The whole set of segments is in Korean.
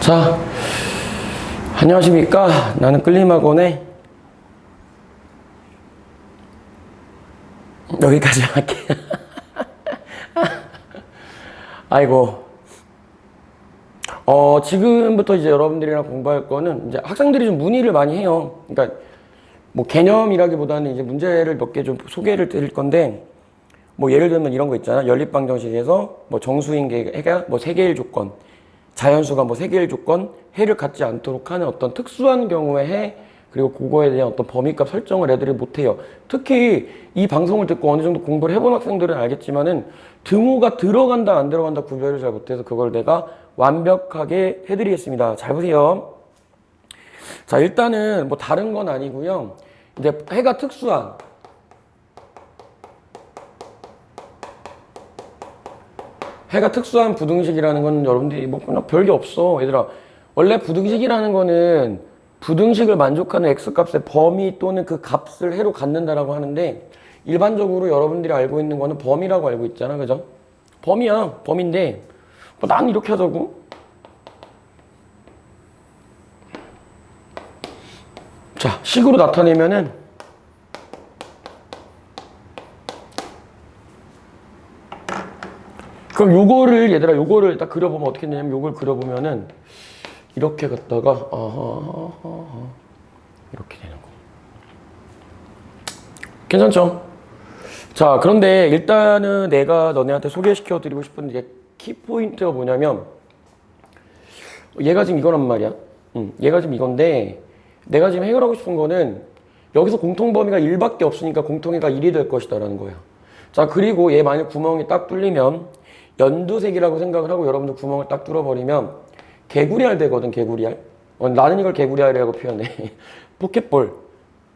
자, 안녕하십니까. 나는 끌림학원의 여기까지 할게. 아이고. 어, 지금부터 이제 여러분들이랑 공부할 거는 이제 학생들이 좀 문의를 많이 해요. 그러니까 뭐 개념이라기보다는 이제 문제를 몇 개 좀 소개를 드릴 건데 뭐 예를 들면 이런 거 있잖아. 연립방정식에서 뭐 정수인계가 뭐 세개일 조건, 자연수가 뭐 세개일 조건, 해를 갖지 않도록 하는 어떤 특수한 경우의 해 그리고 그거에 대한 어떤 범위값 설정을 애들이 못해요. 특히 이 방송을 듣고 어느 정도 공부를 해본 학생들은 알겠지만은 등호가 들어간다 안 들어간다 구별을 잘 못해서 그걸 내가 완벽하게 해드리겠습니다. 잘 보세요. 자 일단은 뭐 다른 건 아니고요. 이제 해가 특수한 해가 특수한 부등식이라는 건 여러분들이 뭐 그냥 별게 없어. 얘들아. 원래 부등식이라는 거는 부등식을 만족하는 x값의 범위 또는 그 값을 해로 갖는다라고 하는데 일반적으로 여러분들이 알고 있는 거는 범위라고 알고 있잖아. 그죠? 범위야. 범위인데 뭐 난 이렇게 하자고. 자, 식으로 나타내면은 그럼 요거를 얘들아 요거를 딱 그려보면 어떻게 되냐면 요걸 그려보면은 이렇게 갖다가 아하, 아하, 이렇게 되는 거. 괜찮죠? 자 그런데 일단은 내가 너네한테 소개시켜 드리고 싶은 이제 키포인트가 뭐냐면 얘가 지금 이거란 말이야. 응, 얘가 지금 이건데 내가 지금 해결하고 싶은 거는 여기서 공통 범위가 1밖에 없으니까 공통해가 1이 될 것이다 라는 거야. 자 그리고 얘 만약 구멍이 딱 뚫리면 연두색이라고 생각을 하고 여러분들 구멍을 딱 뚫어버리면 개구리알 되거든 개구리알. 어, 나는 이걸 개구리알이라고 표현해. 포켓볼.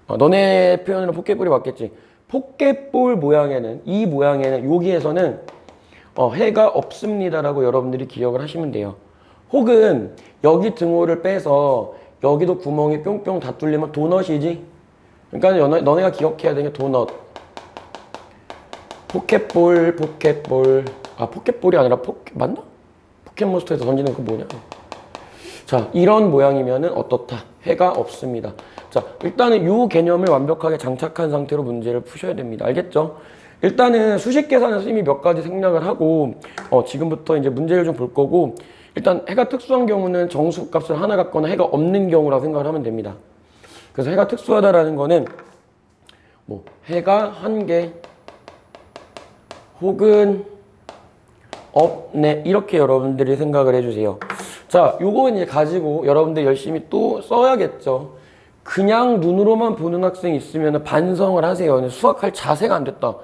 어, 너네 표현으로 포켓볼이 맞겠지. 포켓볼 모양에는 이 모양에는 여기에서는 어, 해가 없습니다라고 여러분들이 기억을 하시면 돼요. 혹은 여기 등호를 빼서 여기도 구멍이 뿅뿅 다 뚫리면 도넛이지. 그러니까 너네, 너네가 기억해야 되는 게 도넛 포켓볼 포켓볼. 아 포켓볼이 아니라 포켓 맞나? 포켓몬스터에서 던지는 그 뭐냐. 자 이런 모양이면은 어떻다. 해가 없습니다. 자 일단은 이 개념을 완벽하게 장착한 상태로 문제를 푸셔야 됩니다. 알겠죠? 일단은 수식 계산에서 이미 몇 가지 생략을 하고 어, 지금부터 이제 문제를 좀 볼 거고 일단 해가 특수한 경우는 정수 값을 하나 갖거나 해가 없는 경우라고 생각을 하면 됩니다. 그래서 해가 특수하다라는 거는 뭐 해가 한 개 혹은 없네 이렇게 여러분들이 생각을 해주세요. 자 요거 이제 가지고 여러분들 열심히 또 써야겠죠. 그냥 눈으로만 보는 학생이 있으면 반성을 하세요. 수학할 자세가 안 됐다.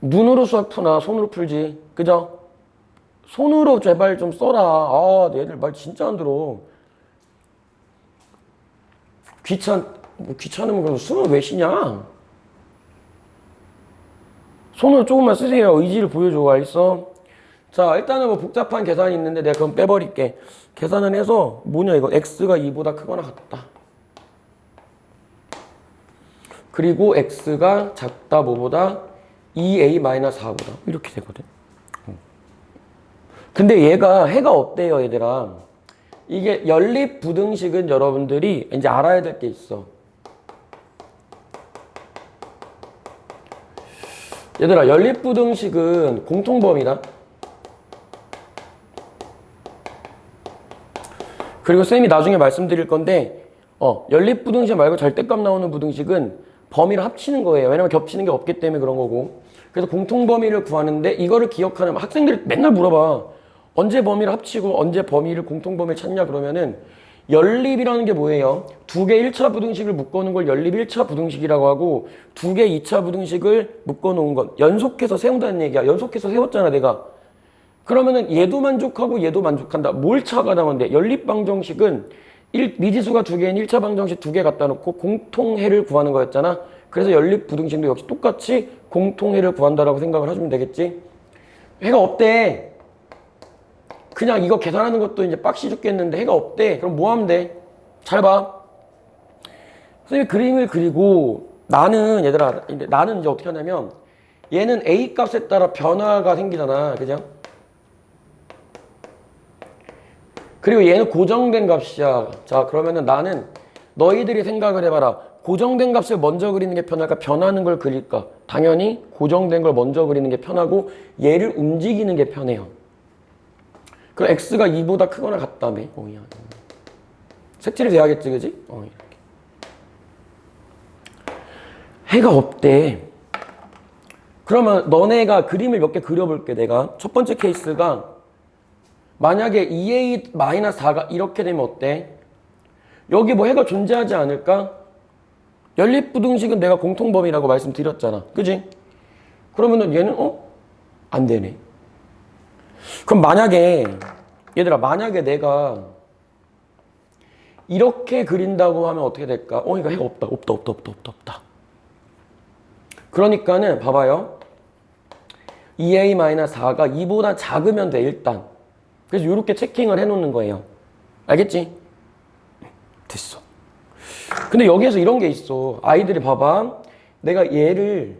눈으로 수학 푸나 손으로 풀지. 그죠? 손으로 제발 좀 써라. 아 얘들 말 진짜 안 들어. 귀찮 뭐 귀찮으면 그럼 숨을 왜 쉬냐 손으로 조금만 쓰세요. 의지를 보여줘. 알겠어? 자, 일단은 뭐 복잡한 계산이 있는데 내가 그럼 빼버릴게. 계산은 해서 뭐냐 이거 x가 2보다 크거나 같다. 그리고 x가 작다 뭐보다 2a-4보다 이렇게 되거든. 근데 얘가 해가 없대요, 얘들아. 이게 연립 부등식은 여러분들이 이제 알아야 될 게 있어. 얘들아 연립부등식은 공통범위다. 그리고 쌤이 나중에 말씀드릴 건데 어 연립부등식 말고 절대값 나오는 부등식은 범위를 합치는 거예요. 왜냐면 겹치는 게 없기 때문에 그런 거고. 그래서 공통범위를 구하는데 이거를 기억하는 학생들이 맨날 물어봐. 언제 범위를 합치고 언제 범위를 공통범위를 찾냐 그러면은 연립이라는 게 뭐예요? 두 개 1차 부등식을 묶어놓은 걸 연립 1차 부등식이라고 하고 두 개 2차 부등식을 묶어놓은 건 연속해서 세운다는 얘기야. 연속해서 세웠잖아 내가. 그러면은 얘도 만족하고 얘도 만족한다. 뭘 차가 나는데 연립 방정식은 일, 미지수가 두 개인 1차 방정식 두 개 갖다 놓고 공통해를 구하는 거였잖아. 그래서 연립 부등식도 역시 똑같이 공통해를 구한다라고 생각을 하시면 되겠지. 해가 없대. 그냥 이거 계산하는 것도 이제 빡시 죽겠는데 해가 없대. 그럼 뭐 하면 돼? 잘 봐. 선생님이 그림을 그리고 나는 얘들아 나는 이제 어떻게 하냐면 얘는 a 값에 따라 변화가 생기잖아. 그죠? 그리고 얘는 고정된 값이야. 자, 그러면은 나는 너희들이 생각을 해봐라. 고정된 값을 먼저 그리는 게 편할까? 변하는 걸 그릴까? 당연히 고정된 걸 먼저 그리는 게 편하고 얘를 움직이는 게 편해요. 그럼 x가 2보다 크거나 같다며. 어, 야. 색칠이 돼야겠지, 그지? 어, 이렇게. 해가 없대. 그러면 너네가 그림을 몇 개 그려볼게, 내가. 첫 번째 케이스가 만약에 2a-4가 이렇게 되면 어때? 여기 뭐 해가 존재하지 않을까? 연립부등식은 내가 공통범위라고 말씀드렸잖아. 그지? 그러면은 얘는, 어? 안 되네. 그럼 만약에, 얘들아, 만약에 내가 이렇게 그린다고 하면 어떻게 될까? 어, 이거 해가 없다, 없다, 없다, 없다, 없다, 없다. 그러니까는, 봐봐요. 2a-4가 2보다 작으면 돼, 일단. 그래서 이렇게 체킹을 해놓는 거예요. 알겠지? 됐어. 근데 여기에서 이런 게 있어. 아이들이 봐봐. 내가 얘를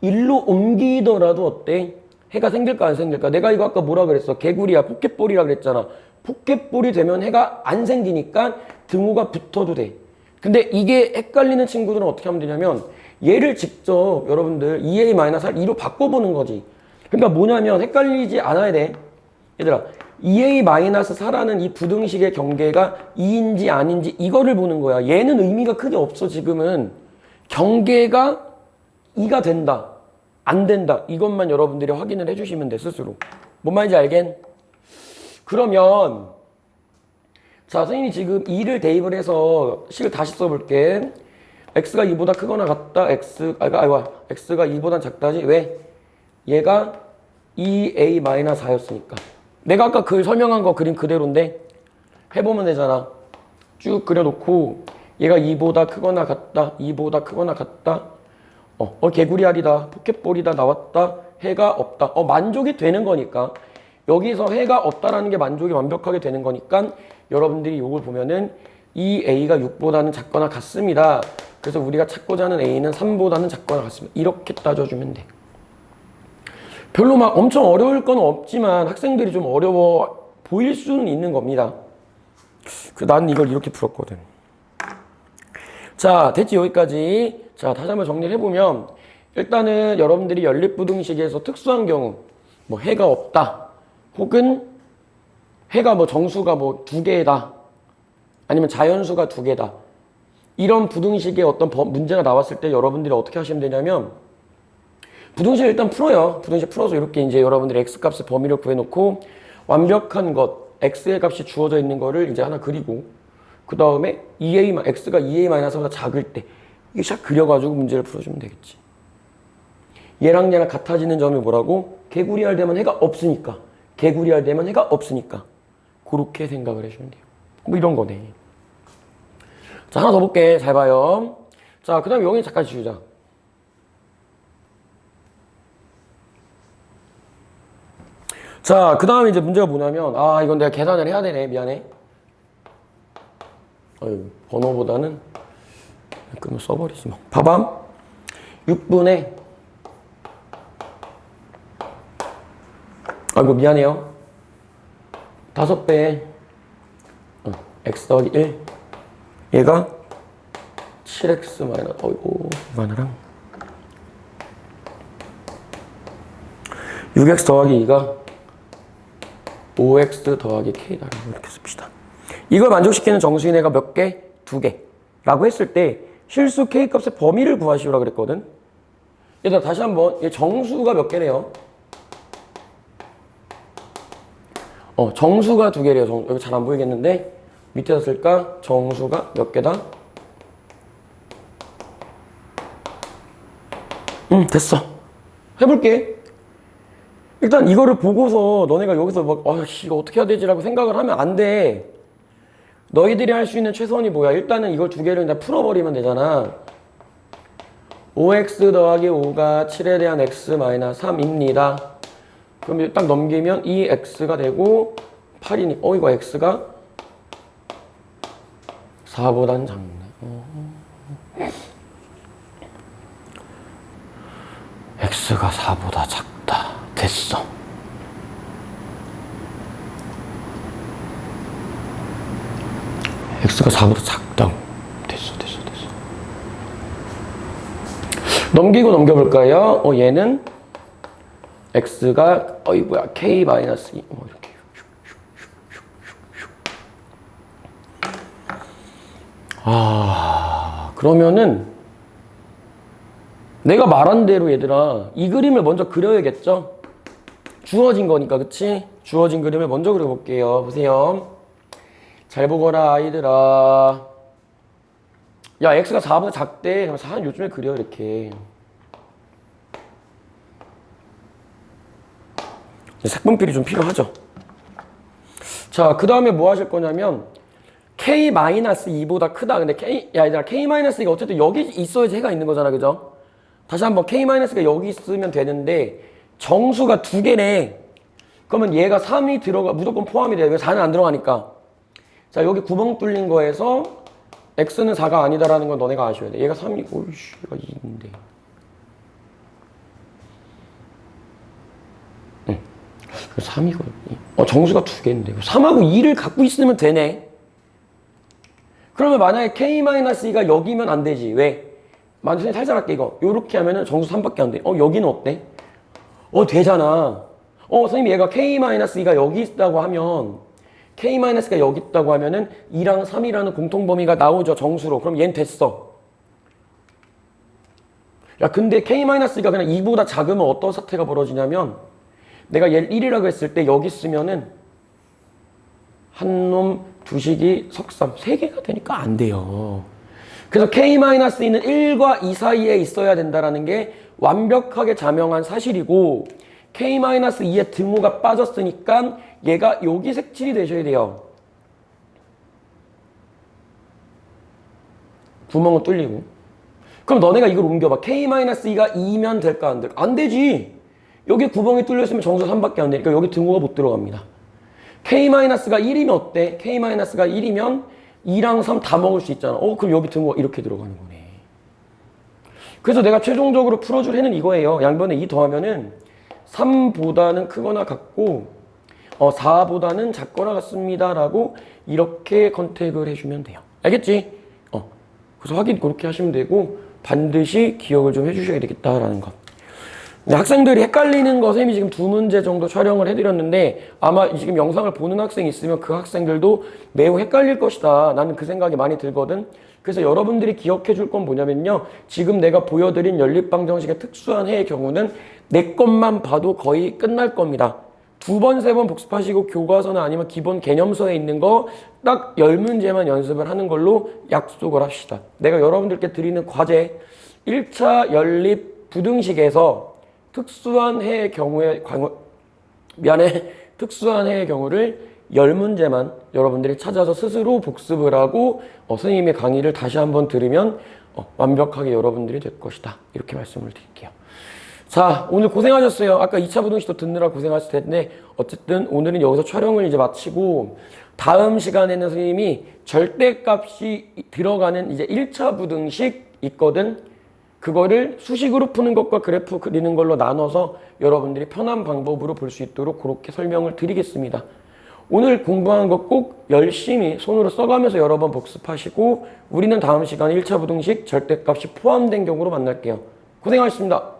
일로 옮기더라도 어때? 해가 생길까 안 생길까? 내가 이거 아까 뭐라 그랬어? 개구리야 포켓볼이라 그랬잖아. 포켓볼이 되면 해가 안 생기니까 등호가 붙어도 돼. 근데 이게 헷갈리는 친구들은 어떻게 하면 되냐면 얘를 직접 여러분들 2a-r 2로 바꿔보는 거지. 그러니까 뭐냐면 헷갈리지 않아야 돼. 얘들아 2a-4라는 이 부등식의 경계가 2인지 아닌지 이거를 보는 거야. 얘는 의미가 크게 없어 지금은. 경계가 2가 된다. 안 된다. 이것만 여러분들이 확인을 해주시면 돼 스스로. 뭔 말인지 알겠? 그러면 자 선생님이 지금 2를 대입을 해서 식을 다시 써볼게. x가 2보다 크거나 같다. x 아이고 아이고 x가 2보다 작다지. 왜? 얘가 2a-4였으니까. 내가 아까 그 설명한 거 그림 그대로인데 해보면 되잖아. 쭉 그려놓고 얘가 2보다 크거나 같다. 2보다 크거나 같다. 어, 어 개구리알이다. 포켓볼이다. 나왔다. 해가 없다. 어 만족이 되는 거니까. 여기서 해가 없다라는 게 만족이 완벽하게 되는 거니까 여러분들이 이걸 보면은 이 a가 6보다는 작거나 같습니다. 그래서 우리가 찾고자 하는 a는 3보다는 작거나 같습니다. 이렇게 따져주면 돼. 별로 막 엄청 어려울 건 없지만 학생들이 좀 어려워 보일 수는 있는 겁니다. 그 나는 이걸 이렇게 풀었거든. 자, 됐지 여기까지. 자, 다시 한번 정리를 해보면 일단은 여러분들이 연립부등식에서 특수한 경우 뭐 해가 없다 혹은 해가 뭐 정수가 뭐 두 개다 아니면 자연수가 두 개다 이런 부등식의 어떤 문제가 나왔을 때 여러분들이 어떻게 하시면 되냐면 부등식 일단 풀어요. 부등식 풀어서 이렇게 이제 여러분들이 x값의 범위를 구해놓고 완벽한 것, x의 값이 주어져 있는 거를 이제 하나 그리고 그 다음에 2a, x가 2a-보다 작을 때 이게 샥 그려가지고 문제를 풀어주면 되겠지. 얘랑 얘랑 같아지는 점이 뭐라고? 개구리알 되면 해가 없으니까. 개구리알 되면 해가 없으니까. 그렇게 생각을 해주면 돼요. 뭐 이런 거네. 자, 하나 더 볼게. 잘 봐요. 자, 그 다음에 여기 잠깐 지우자. 자, 그 다음에 이제 문제가 뭐냐면, 아, 이건 내가 계산을 해야 되네. 미안해. 어휴, 번호보다는 그럼 써버리지 뭐. 봐봐. 6분의 아이고 미안해요. 5배 어, x 더하기 1 얘가 7x 마이너스 어이고 이거 하나랑 6x 더하기 2가 5x 더하기 k다라고 이렇게 씁시다. 이걸 만족시키는 정수인 애가 몇 개? 두 개. 라고 했을 때 실수 k값의 범위를 구하시오라 그랬거든. 얘들아 다시 한번 얘 정수가 몇 개래요? 어 정수가 두 개래요. 정, 여기 잘 안 보이겠는데 밑에다 쓸까? 정수가 몇 개다? 응 됐어. 해볼게. 일단 이거를 보고서 너네가 여기서 막, 아씨, 이거 어떻게 해야 되지라고 생각을 하면 안 돼. 너희들이 할 수 있는 최선이 뭐야? 일단은 이걸 두 개를 그냥 풀어버리면 되잖아. 5x 더하기 5가 7에 대한 x 마이너스 3입니다. 그럼 딱 넘기면 이 x가 되고 8이니, 어, 이거 x가 4보단 작네. 어. x가 4보다 작다. 됐어. X가 4보다 작다고. 됐어, 됐어, 됐어. 넘기고 넘겨볼까요? 어, 얘는 x가 어이 뭐야 k 마이너스 2뭐 이렇게 아 그러면은 내가 말한 대로 얘들아 이 그림을 먼저 그려야겠죠? 주어진 거니까 그치? 주어진 그림을 먼저 그려볼게요 보세요 잘 보거라 아이들아 야 x가 4보다 작대 그럼 4는 요즘에 그려 이렇게 색분필이 좀 필요하죠. 자, 그 다음에 뭐 하실 거냐면, K-2보다 크다. 근데 K, 야, 얘들아, K-2가 어쨌든 여기 있어야지 해가 있는 거잖아. 그죠? 다시 한번 K-가 여기 있으면 되는데, 정수가 두 개네. 그러면 얘가 3이 들어가, 무조건 포함이 돼요. 왜 4는 안 들어가니까. 자, 여기 구멍 뚫린 거에서, X는 4가 아니다라는 건 너네가 아셔야 돼. 얘가 3이고, 오이씨, 얘가 2인데. 응. 3이고, 어, 정수가 두 개인데. 3하고 2를 갖고 있으면 되네. 그러면 만약에 K-2가 여기면 안 되지. 왜? 만약 선생님 살짝 할게, 이거. 요렇게 하면은 정수 3밖에 안 돼. 어, 여기는 어때? 어, 되잖아. 어, 선생님 얘가 K-2가 여기 있다고 하면, K-가 여기 있다고 하면은 2랑 3이라는 공통 범위가 나오죠, 정수로. 그럼 얘는 됐어. 야, 근데 K-가 그냥 2보다 작으면 어떤 사태가 벌어지냐면, 내가 얘를 1이라고 했을 때 여기 쓰면은 한 놈, 두식이, 석삼, 세 개가 되니까 안 돼요. 그래서 K-2는 1과 2 사이에 있어야 된다라는 게 완벽하게 자명한 사실이고 K-2의 등호가 빠졌으니까 얘가 여기 색칠이 되셔야 돼요. 구멍은 뚫리고. 그럼 너네가 이걸 옮겨봐. K-2가 2면 될까 안 될까? 안 되지. 여기 구멍이 뚫려 있으면 정수 3밖에 안 되니까 여기 등호가 못 들어갑니다. K-가 1이면 어때? K-가 1이면 2랑 3 다 먹을 수 있잖아. 어, 그럼 여기 등호가 이렇게 들어가는 거네. 그래서 내가 최종적으로 풀어줄 해는 이거예요. 양변에 2 더하면은 3보다는 크거나 같고 어, 4보다는 작거나 같습니다. 라고 이렇게 컨택을 해주면 돼요. 알겠지? 어. 그래서 확인 그렇게 하시면 되고 반드시 기억을 좀 해주셔야 되겠다라는 거. 네, 학생들이 헷갈리는 거 쌤이 지금 두 문제 정도 촬영을 해드렸는데 아마 지금 영상을 보는 학생이 있으면 그 학생들도 매우 헷갈릴 것이다. 나는 그 생각이 많이 들거든. 그래서 여러분들이 기억해 줄 건 뭐냐면요. 지금 내가 보여드린 연립방정식의 특수한 해의 경우는 내 것만 봐도 거의 끝날 겁니다. 두 번, 세 번 복습하시고 교과서나 아니면 기본 개념서에 있는 거 딱 열 문제만 연습을 하는 걸로 약속을 합시다. 내가 여러분들께 드리는 과제 1차 연립 부등식에서 특수한 해의 경우에 광 미안해 특수한 해의 경우를 열 문제만 여러분들이 찾아서 스스로 복습을 하고 어, 선생님의 강의를 다시 한번 들으면 어, 완벽하게 여러분들이 될 것이다 이렇게 말씀을 드릴게요. 자 오늘 고생하셨어요. 아까 2차 부등식도 듣느라 고생하실 텐데 어쨌든 오늘은 여기서 촬영을 이제 마치고 다음 시간에는 선생님이 절대값이 들어가는 이제 1차 부등식 있거든. 그거를 수식으로 푸는 것과 그래프 그리는 걸로 나눠서 여러분들이 편한 방법으로 볼 수 있도록 그렇게 설명을 드리겠습니다. 오늘 공부한 거꼭 열심히 손으로 써가면서 여러 번 복습하시고 우리는 다음 시간에 1차 부등식 절대값이 포함된 경우로 만날게요. 고생하셨습니다.